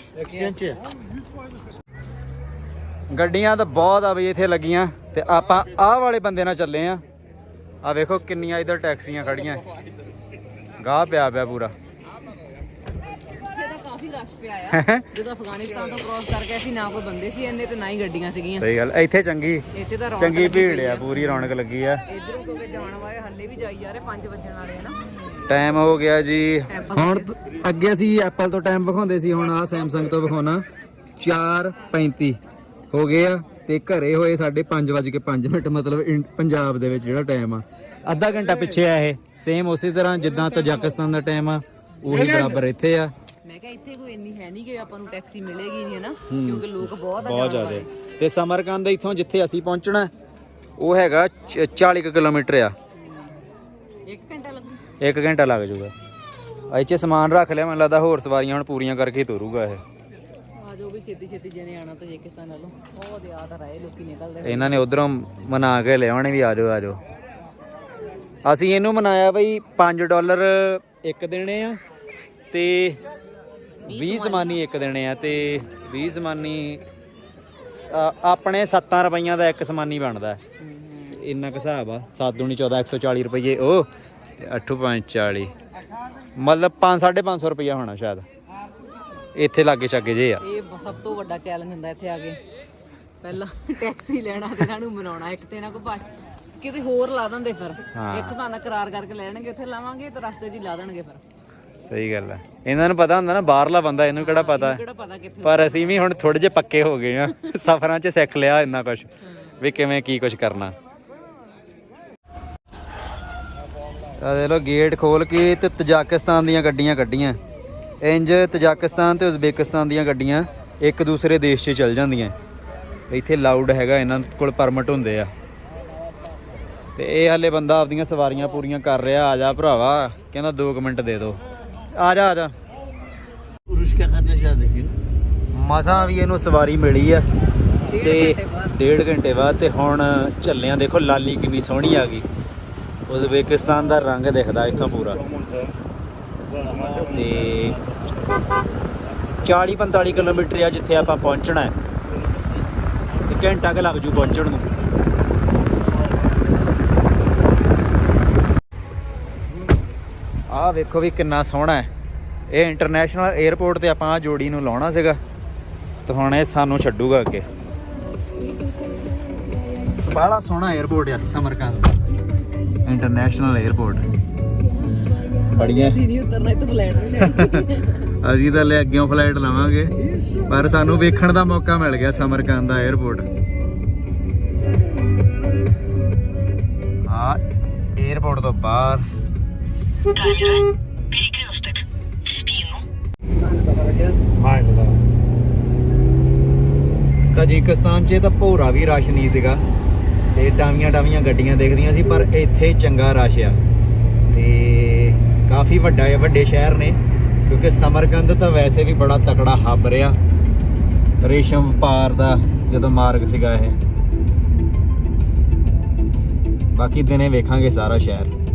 ਗੱਡੀਆਂ ਤਾਂ ਬਹੁਤ ਆ ਬਈ ਇੱਥੇ ਲੱਗੀਆਂ ਤੇ ਆਪਾਂ ਆਹ ਵਾਲੇ ਬੰਦੇ ਨਾਲ ਚੱਲੇ ਆ। ਆ ਵੇਖੋ ਕਿੰਨੀਆਂ ਇੱਧਰ ਟੈਕਸੀਆਂ ਖੜੀਆਂ। ਗਾਹ ਪਿਆ ਪਿਆ ਪੂਰਾ। ਰਸ਼ ਪਿਆ ਆ ਜਦੋਂ ਅਫਗਾਨਿਸਤਾਨ ਤੋਂ ਕ੍ਰਾਸ ਕਰਕੇ ਅਸੀਂ ਨਾ ਕੋਈ ਬੰਦੇ ਸੀ ਇੰਨੇ ਤੇ ਨਾ ਹੀ ਗੱਡੀਆਂ ਸੀਗੀਆਂ। ਸਹੀ ਗੱਲ ਇੱਥੇ ਚੰਗੀ ਇੱਥੇ ਤਾਂ ਰੌਣਕ ਚੰਗੀ ਲੱਗੀ ਭੀੜ ਪਈ ਆ ਪੂਰੀ ਰੌਣਕ ਲੱਗੀ ਆ। ਇਧਰੋਂ ਕਿਉਂਕਿ ਜਾਣ ਵਾਲੇ ਹੱਲੇ ਵੀ ਜਾਈ ਜਾ ਰਹੇ 5 ਵਜਣ ਵਾਲੇ ਆ ਨਾ। ਟਾਈਮ ਹੋ ਗਿਆ ਜੀ। Apple ਹੁਣ ਅੱਗੇ ਅਸੀਂ ਐਪਲ ਤੋਂ ਟਾਈਮ ਵਿਖਾਉਂਦੇ ਸੀ ਹੁਣ ਆ ਸੈਮਸੰਗ ਤੋਂ ਵਿਖਾਉਣਾ। 4:35 ਹੋ ਗਏ ਆ ਤੇ ਘਰੇ ਹੋਏ ਸਾਡੇ 5:05 ਮਿੰਟ ਮਤਲਬ ਪੰਜਾਬ ਦੇ ਵਿੱਚ ਜਿਹੜਾ ਟਾਈਮ ਆ। ਅੱਧਾ ਘੰਟਾ ਪਿੱਛੇ ਆ ਇਹ। ਸੇਮ ਉਸੇ ਤਰ੍ਹਾਂ ਜਿੱਦਾਂ ਤਜਾਕਿਸਤਾਨ ਦਾ ਟਾਈਮ ਆ ਉਹੀ ਬਰਾਬਰ ਇੱਥੇ ਆ। ਮੈਂ ਕਿਹਾ ਇੱਥੇ ਕੋਈ ਇੰਨੀ ਹੈ ਨਹੀਂ ਕਿ ਆਪਾਂ ਨੂੰ ਟੈਕਸੀ ਮਿਲੇਗੀ ਨਹੀਂ ਹੈ ਨਾ? ਕਿਉਂਕਿ ਲੋਕ ਬਹੁਤ ਆ ਬਹੁਤ ਜ਼ਿਆਦਾ। ਤੇ ਸਮਰਕੰਦ ਇੱਥੋਂ ਜਿੱਥੇ ਅਸੀਂ ਪਹੁੰਚਣਾ ਉਹ ਹੈਗਾ ਚ- 40 ਕੁ ਕਿਲੋਮੀਟਰ ਆ। ਵਾਲੇ। ਇੱਕ ਘੰਟਾ ਲੱਗੂ 1 ਘੰਟਾ ਲੱਗ ਜਾਊਗਾ 'ਚ ਸਮਾਨ ਰੱਖ ਲਿਆ ਮੈਨੂੰ ਲੱਗਦਾ ਹੋਰ ਸਵਾਰੀਆਂ ਹੁਣ ਪੂਰੀਆਂ ਕਰਕੇ ਤੋਰੂਗਾ ਇਹ। ਆ ਜਾਓ ਵੀ ਛੇਤੀ ਛੇਤੀ ਜਨੇ ਆਣਾ ਤਜਿਕਿਸਤਾਨ ਨਾਲੋਂ ਬਹੁਤ ਯਾਦ ਆ ਰਹੇ ਲੋਕੀ ਨਿਕਲਦੇ ਇਹਨਾਂ ਨੇ ਉਧਰੋਂ ਮਨਾ ਕੇ ਲਿਆਉਣੇ ਵੀ ਆਜੋ ਆਜੋ ਅਸੀਂ ਇਹਨੂੰ ਮਨਾਇਆ ਬਈ 5 ਡਾਲਰ ਇੱਕ ਦੇਣੇ ਆ ਤੇ 20 ਜ਼ਮਾਨੀ ਇੱਕ ਦੇਣੇ ਆ ਤੇ 20 ਜ਼ਮਾਨੀ ਆਪਣੇ 7 ਰੁਪਈਆਂ ਦਾ ਇੱਕ ਜ਼ਮਾਨੀ ਬਣਦਾ। ਹੈ। ਇੰਨਾ ਕੁ ਹਿਸਾਬ ਆ। 7 ਦੂਣੀ 14 140 ਰੁਪਏ ਉਹ 8 5 40 ਮਤਲਬ 5 550 ਰੁਪਈਆ ਹੋਣਾ ਸ਼ਾਇਦ। ਇੱਥੇ ਲਾਗੇ ਚਾਗੇ ਜੇ ਆ। ਇਹ ਬ- ਸਭ ਤੋਂ ਵੱਡਾ ਚੈਲੰਜ ਹੁੰਦਾ ਇੱਥੇ ਆ ਕੇ। ਪਹਿਲਾਂ ਟੈਕਸੀ ਲੈਣਾ ਤੇ ਇਹਨਾਂ ਨੂੰ ਮਨਾਉਣਾ ਇੱਕ ਤੇ ਇਹਨਾਂ ਕੋ ਕਿਤੇ ਹੋਰ ਲਾ ਦਿੰਦੇ ਫਿਰ। ਹਾਂ। ਇੱਥੋਂ ਤਾਂ ਨਾ ਕਰਾਰ ਕਰਕੇ ਲੈ ਜਾਣਗੇ ਇੱਥੇ ਲਾਵਾਂਗੇ ਤੇ ਰਸਤੇ 'ਚ ਹੀ ਲਾ ਦੇਣਗੇ ਫਿਰ। ਸਹੀ ਗੱਲ ਹੈ ਇਹਨਾਂ ਨੂੰ ਪਤਾ ਹੁੰਦਾ ਨਾ ਬਾਹਰਲਾ ਬੰਦਾ ਇਹਨੂੰ ਕਿਹੜਾ ਪਤਾ? ਹੈ ਕਿਹੜਾ ਪਤਾ ਕਿੱਥੇ ਪਰ ਅਸੀਂ ਵੀ ਹੁਣ ਥੋੜੇ ਜਿਹੇ ਪੱਕੇ ਹੋ ਗਏ ਆ ਸਫ਼ਰਾਂ 'ਚ ਸਿੱਖ ਲਿਆ ਇੰਨਾ ਕੁਝ ਵੀ ਕਿਵੇਂ ਕੀ ਕੁਝ ਕਰਨਾ। ਆ ਦੇ ਲੋ ਗੇਟ ਖੋਲ ਕੇ ਤੇ ਤਜਾਕਿਸਤਾਨ ਦੀਆਂ ਗੱਡੀਆਂ ਕੱਢੀਆਂ। ਇੰਜ ਤਜਾਕਿਸਤਾਨ ਤੇ ਉਜ਼ਬੇਕਿਸਤਾਨ ਦੀਆਂ ਗੱਡੀਆਂ ਇੱਕ ਦੂਸਰੇ ਦੇਸ਼ 'ਚ ਚਲ ਜਾਂਦੀਆਂ। ਇੱਥੇ ਲਾਊਡ ਹੈਗਾ ਇਹਨਾਂ ਕੋਲ ਪਰਮਿਟ ਹੁੰਦੇ ਆ। ਤੇ ਇਹ ਹਾਲੇ ਬੰਦਾ ਆਪਦੀਆਂ ਸਵਾਰੀਆਂ ਪੂਰੀਆਂ ਕਰ ਰਿਹਾ ਆ ਜਾ ਭਰਾਵਾ ਕਹਿੰਦਾ 2 ਮਿੰਟ ਦੇ ਦਿਓ। ਆ ਜਾ ਆ ਜਾ। ਮਸਾਂ ਵੀ ਇਹਨੂੰ ਸਵਾਰੀ ਮਿਲੀ ਆ ਤੇ ਡੇਢ ਘੰਟੇ ਬਾਅਦ ਤੇ ਹੁਣ ਚੱਲਿਆਂ ਦੇਖੋ ਲਾਲੀ ਕਿੰਨੀ ਸੋਹਣੀ ਆ ਗਈ। ਉਜ਼ਬੇਕਿਸਤਾਨ ਦਾ ਰੰਗ ਦਿਖਦਾ ਇੱਥੋਂ ਪੂਰਾ। ਤੇ 40 45 ਕਿਲੋਮੀਟਰ ਆ ਜਿੱਥੇ ਆਪਾਂ ਪਹੁੰਚਣਾ ਹੈ। ਤੇ ਘੰਟਾ ਕੁ ਲੱਗ ਜੂ ਪਹੁੰਚਣ ਨੂੰ। ਆਹ ਵੇਖੋ ਵੀ ਕਿੰਨਾ ਸੋਹਣਾ ਹੈ। ਇਹ ਇੰਟਰਨੈਸ਼ਨਲ 에ਅਰਪੋਰਟ ਤੇ ਆਪਾਂ ਆ ਜੋੜੀ ਨੂੰ ਲਾਉਣਾ ਸੀਗਾ। ਤੇ ਹੁਣ ਇਹ ਸਾਨੂੰ ਛੱਡੂਗਾ ਅੱਗੇ। ਬੜਾ ਸੋਹਣਾ 에ਅਰਪੋਰਟ ਆ ਸਮਰਕੰਦ ਇੰਟਰਨੈਸ਼ਨਲ 에ਅਰਪੋਰਟ ਬੜੀਆਂ। ਸੀ ਨਹੀਂ ਉਤਰਨਾ ਇੱਥੇ ਫਲੈਟ ਵੀ ਲੈਣਾ। ਅਸੀਂ ਤਾਂ ਲੈ ਅੱਗੇੋਂ ਫਲੈਟ ਲਾਵਾਂਗੇ। ਪਰ ਸਾਨੂੰ ਵੇਖਣ ਦਾ ਮੌਕਾ ਮਿਲ ਗਿਆ ਸਮਰਕੰਦ ਦਾ 에ਅਰਪੋਰਟ 에어ਪੋਰਟ ਤੋਂ ਬਾਹਰ। Таймеры. 'ਚ ਤਾਂ ਭੋਰਾ ਵੀ ਰਸ਼ ਨਹੀਂ ਸੀਗਾ ਤੇ ਟਾਮੀਆਂ ਟਾਮੀਆਂ ਗੱਡੀਆਂ ਦੇਖਦੀਆਂ ਸੀ, ਪਰ ਇੱਥੇ ਚੰਗਾ ਰਸ਼ ਆ ਤੇ ਕਾਫੀ ਵੱਡਾ ਹੈ ਵੱਡੇ ਸ਼ਹਿਰ ਨੇ, ਕਿਉਂਕਿ ਸਮਰਕੰਦ ਤਾਂ ਵੈਸੇ ਵੀ ਬੜਾ ਤਕੜਾ ਹੱਬ ਰਿਹਾ, ਰੇਸ਼ਮ ਵਪਾਰ ਦਾ ਜਦੋਂ ਮਾਰਗ ਸੀਗਾ ਇਹ ਬਾਕੀ ਦਿਨੇ ਵੇਖਾਂਗੇ ਸਾਰਾ ਸ਼ਹਿਰ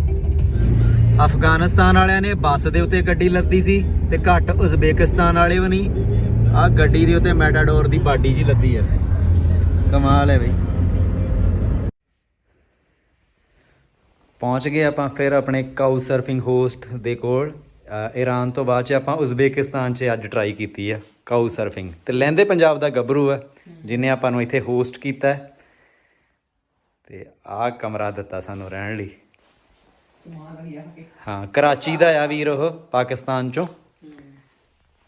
ਅਫਗਾਨਿਸਤਾਨ ਵਾਲਿਆਂ ਨੇ ਬੱਸ ਦੇ ਉੱਤੇ ਗੱਡੀ ਲੱਦੀ ਸੀ ਤੇ ਘੱਟ ਉਜ਼ਬੇਕਿਸਤਾਨ ਵਾਲੇ ਵੀ ਨਹੀਂ। ਆ ਗੱਡੀ ਦੇ ਉੱਤੇ ਮੈਟਾਡੋਰ ਦੀ ਬਾਡੀ ਜੀ ਲੱਦੀ ਹੈ ਕਮਾਲ ਹੈ ਬਈ। ਪਹੁੰਚ ਗਏ ਆਪਾਂ ਫਿਰ ਆਪਣੇ ਕਾਊ ਸਰਫਿੰਗ ਹੋਸਟ ਦੇ ਕੋਲ। ਈਰਾਨ ਤੋਂ ਬਾਅਦ ਚ ਆਪਾਂ ਉਜ਼ਬੇਕਿਸਤਾਨ 'ਚ ਅੱਜ ਟਰਾਈ ਕੀਤੀ ਆ ਕਾਊ ਸਰਫਿੰਗ। ਤੇ ਲਹਿੰਦੇ ਪੰਜਾਬ ਦਾ ਗੱਭਰੂ ਹੈ ਜਿਨੇ ਆਪਾਂ ਨੂੰ ਇੱਥੇ ਹੋਸਟ ਕੀਤਾ। ਹੈ। ਤੇ ਆਹ ਕਮਰਾ ਦਿੱਤਾ ਸਾਨੂੰ ਰਹਿਣ ਲਈ। ਹਾਂ ਕਰਾਚੀ ਦਾ ਆ ਵੀਰ ਉਹ ਪਾਕਿਸਤਾਨ ਚੋਂ।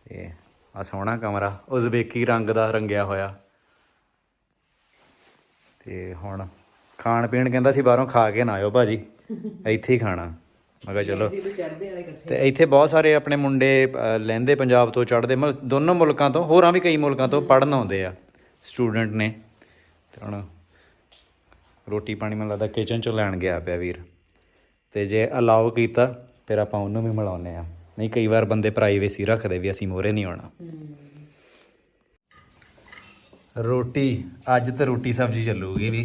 ਤੇ ਆ ਸੋਹਣਾ ਕਮਰਾ ਉਜ਼ਬੇਕੀ ਰੰਗ ਦਾ ਰੰਗਿਆ ਹੋਇਆ। ਤੇ ਹੁਣ ਖਾਣ ਪੀਣ ਕਹਿੰਦਾ ਸੀ ਬਾਹਰੋਂ ਖਾ ਕੇ ਨਾ ਆਇਓ ਭਾਜੀ। ਇੱਥੇ ਹੀ ਖਾਣਾ। ਮੈਂ ਕਿਹਾ ਚਲੋ। ਤੇ ਇੱਥੇ ਬਹੁਤ ਸਾਰੇ ਆਪਣੇ ਮੁੰਡੇ ਅ, ਲਹਿੰਦੇ ਪੰਜਾਬ ਤੋਂ ਚੜ੍ਹਦੇ। ਮਤਲਬ ਦੋਨੋਂ ਮੁਲਕਾਂ ਤੋਂ ਹੋਰਾਂ ਵੀ ਕਈ ਮੁਲਕਾਂ ਤੋਂ ਪੜ੍ਹਨ ਆਉਂਦੇ ਆ ਸਟੂਡੈਂਟ ਨੇ। ਤੇ ਹੁਣ ਰੋਟੀ ਪਾਣੀ ਮੈਨੂੰ ਲੱਗਦਾ ਕਿਚਨ ਚੋਂ ਲੈਣ ਗਿਆ ਪਿਆ ਵੀਰ। ਤੇ ਜੇ ਅਲਾਉ ਕੀਤਾ ਫਿਰ ਆਪਾਂ ਉਹਨੂੰ ਵੀ ਮਿਲਾਉਂਦੇ ਆ ਨਹੀਂ ਕਈ ਵਾਰ ਬੰਦੇ ਪ੍ਰਾਈਵੇਸੀ ਰੱਖਦੇ ਵੀ ਅਸੀਂ ਮੋਰੇ ਨਹੀਂ ਆਉਣਾ। ਰੋਟੀ ਅੱਜ ਤਾਂ ਰੋਟੀ ਸਬਜ਼ੀ ਚੱਲੂਗੀ ਵੀ।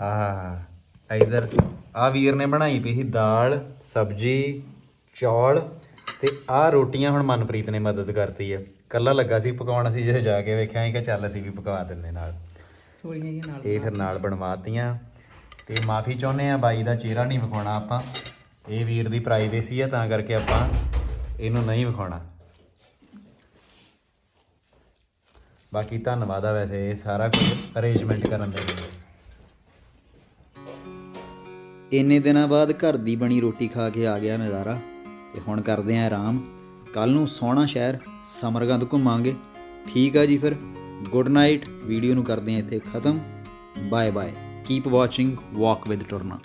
ਆਹ ਇਧਰ ਆ ਵੀਰ ਨੇ ਬਣਾਈ ਪਈ ਸੀ ਦਾਲ ਸਬਜ਼ੀ ਚੌਲ ਤੇ ਆ ਰੋਟੀਆਂ ਹੁਣ ਮਨਪ੍ਰੀਤ ਨੇ ਮਦਦ ਕਰਤੀ ਆ। ਕੱਲਾ ਲੱਗਾ ਸੀ ਪਕਾਉਣ ਅਸੀਂ ਜਦੋਂ ਜਾ ਕੇ ਵੇਖਿਆ ਕਿ ਚੱਲ ਅਸੀਂ ਵੀ ਪਕਵਾ ਦਿੰਦੇ ਨਾਲ। ਥੋੜੀਆਂ ਜਿਹੀਆਂ ਨਾਲ ਇਹ ਫਿਰ ਨਾਲ ਬਣਵਾਤੀਆਂ। ਤੇ ਮਾਫੀ ਚਾਹੁੰਦੇ ਆ ਬਾਈ ਦਾ ਚਿਹਰਾ ਨਹੀਂ ਵਿਖਾਉਣਾ ਆਪਾਂ। ਇਹ ਵੀਰ ਦੀ ਪ੍ਰਾਈਵੇਸੀ ਆ, ਤਾਂ ਕਰਕੇ ਆਪਾਂ ਇਹਨੂੰ ਨਹੀਂ ਵਿਖਾਉਣਾ। ਬਾਕੀ ਧੰਨਵਾਦ ਆ ਵੈਸੇ, ਇਹ ਸਾਰਾ ਕੁਝ ਅਰੇਂਜਮੈਂਟ ਕਰਨ ਦੇ ਲਈ। ਇੰਨੇ ਦਿਨਾਂ ਬਾਅਦ ਘਰ ਦੀ ਬਣੀ ਰੋਟੀ ਖਾ ਕੇ ਆ ਗਿਆ ਨਜ਼ਾਰਾ, ਤੇ ਹੁਣ ਕਰਦੇ ਆਂ ਆਰਾਮ। ਕੱਲ ਨੂੰ ਸੋਹਣਾ ਸ਼ਹਿਰ, ਸਮਰਗੰਦ ਘੁੰਮਾਂਗੇ। ਠੀਕ ਆ ਜੀ ਫਿਰ ਗੁੱਡ ਨਾਈਟ ਵੀਡੀਓ ਨੂੰ ਕਰਦੇ ਆਂ ਇੱਥੇ ਖਤਮ। Bye bye keep watching walk with Turna